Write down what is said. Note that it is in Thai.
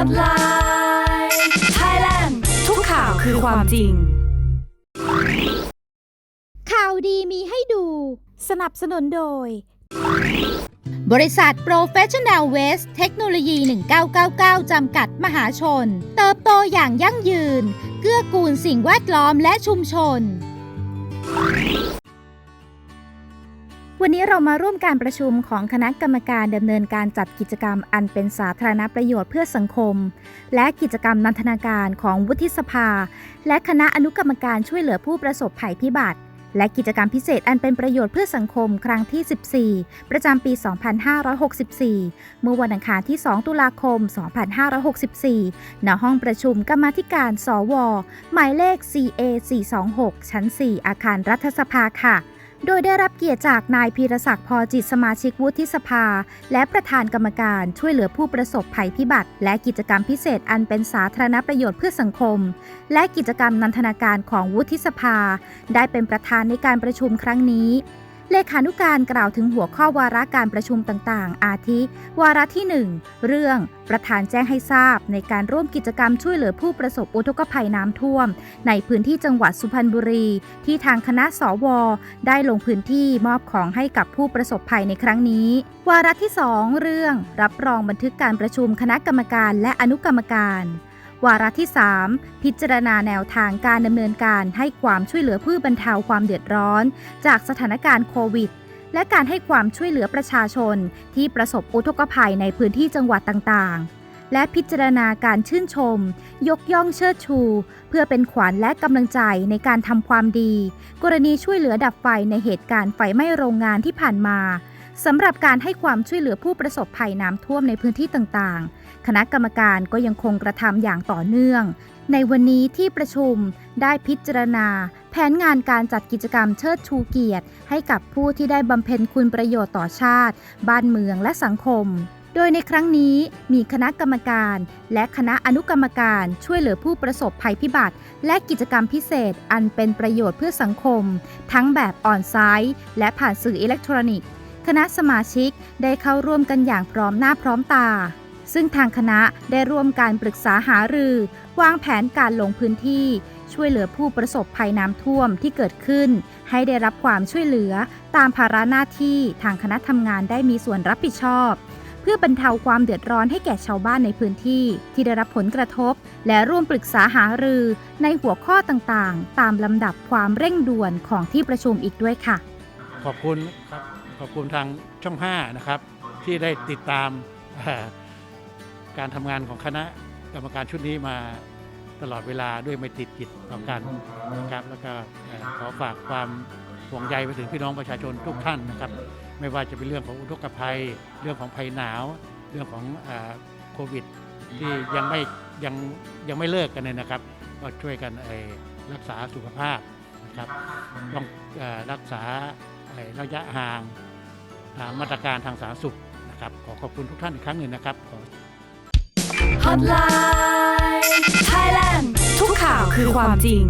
Hotline Thailand ทุกข่าวคือความจริง ข่าวดีมีให้ดู สนับสนุนโดย บริษัท Professional Waste เทคโนโลยี 1999 จำกัดมหาชน เติบโตอย่างยั่งยืน เกื้อกูลสิ่งแวดล้อมและชุมชน วันนี้เรามาร่วมการประชุมของคณะกรรมการดำเนินการจัดกิจกรรมอันเป็นสาธารณประโยชน์เพื่อสังคม และกิจกรรมนันทนาการของวุฒิสภา และคณะอนุกรรมการช่วยเหลือผู้ประสบภัยพิบัติ และกิจกรรมพิเศษอันเป็นประโยชน์เพื่อสังคมครั้งที่ 14 ประจำปี 2564 เมื่อวันอังคารที่ 2 ตุลาคม 2564 ณ ห้องประชุมกรรมาธิการ สว หมายเลข CA 426 ชั้น 4 อาคารรัฐสภาค่ะ โดยได้รับเกียรติจากนายพีรศักดิ์พอจิตสมาชิกวุฒิสภา และประธานกรรมการช่วยเหลือผู้ประสบภัยพิบัติ และกิจกรรมพิเศษอันเป็นสาธารณประโยชน์เพื่อสังคม และกิจกรรมนันทนาการของวุฒิสภา ได้เป็นประธานในการประชุมครั้งนี้ เลขานุการกล่าวถึงหัวข้อวาระการประชุมต่างๆ อาทิ วาระที่ 1 เรื่องประธานแจ้งให้ทราบในการร่วมกิจกรรมช่วยเหลือผู้ประสบอุทกภัยน้ำท่วม ในพื้นที่จังหวัดสุพรรณบุรี ที่ทางคณะสว ได้ลงพื้นที่มอบของให้กับผู้ประสบภัยในครั้งนี้ วาระที่ 2 เรื่องรับรองบันทึกการประชุมคณะกรรมการและอนุกรรมการ วาระที่ 3 พิจารณาแนวทางการดำเนินการให้ความช่วยเหลือผู้บรรเทาความเดือดร้อน จากสถานการณ์โควิด และการให้ความช่วยเหลือประชาชน ที่ประสบอุทกภัยในพื้นที่จังหวัดต่างๆและพิจารณาการชื่นชม ยกย่องเชิดชู เพื่อเป็นขวัญและกำลังใจในการทำความดี กรณีช่วยเหลือดับไฟในเหตุการณ์ไฟไหม้โรงงานที่ผ่านมา สำหรับการให้ความช่วยเหลือผู้ประสบภัยน้ำท่วมในพื้นที่ต่างๆ คณะกรรมการก็ยังคงกระทำอย่างต่อเนื่อง ในวันนี้ที่ประชุมได้พิจารณา แผนงานการจัดกิจกรรมเชิดชูเกียรติ ให้กับผู้ที่ได้บำเพ็ญคุณประโยชน์ต่อชาติ บ้านเมืองและสังคม โดยในครั้งนี้มีคณะกรรมการ และคณะอนุกรรมการช่วยเหลือผู้ประสบภัยพิบัติ และกิจกรรมพิเศษอันเป็นประโยชน์เพื่อสังคม ทั้งแบบออนไซต์และผ่านสื่ออิเล็กทรอนิกส์ คณะสมาชิกได้เข้าร่วมกันอย่างพร้อมหน้าพร้อมตา ซึ่งทางคณะได้ร่วมการปรึกษาหารือ วางแผนการลงพื้นที่ ช่วยเหลือผู้ประสบภัยน้ำท่วมที่เกิดขึ้น ให้ได้รับความช่วยเหลือ ตามภาระหน้าที่ทางคณะทำงานได้มีส่วนรับผิดชอบ เพื่อบรรเทาความเดือดร้อนให้แก่ชาวบ้านในพื้นที่ ที่ได้รับผลกระทบ และร่วมปรึกษาหารือ ในหัวข้อต่างๆ ตามลำดับความเร่งด่วนของที่ประชุมอีกด้วยค่ะ ขอบคุณครับ ขอบคุณทางช่อง 5 นะครับ ที่ได้ติดตามการทำงานของคณะกรรมการชุดนี้มาตลอดเวลาด้วยไม่ติดกิจต่อกันนะครับ แล้วก็ขอฝากความห่วงใยไปถึงพี่น้องประชาชนทุกท่านนะครับ ไม่ว่าจะเป็นเรื่องของอุทกภัย เรื่องของภัยหนาว เรื่องของโควิด ที่ยังไม่ยังยังไม่เลิกกันเลยนะครับ ก็ช่วยกันรักษาสุขภาพนะครับต้องรักษาระยะห่าง ตามมาตรการทางสาธารณสุขนะครับขอขอบคุณทุกท่านอีกครั้งหนึ่งนะครับขอ Hotline Thailand ทุกข่าวคือความจริง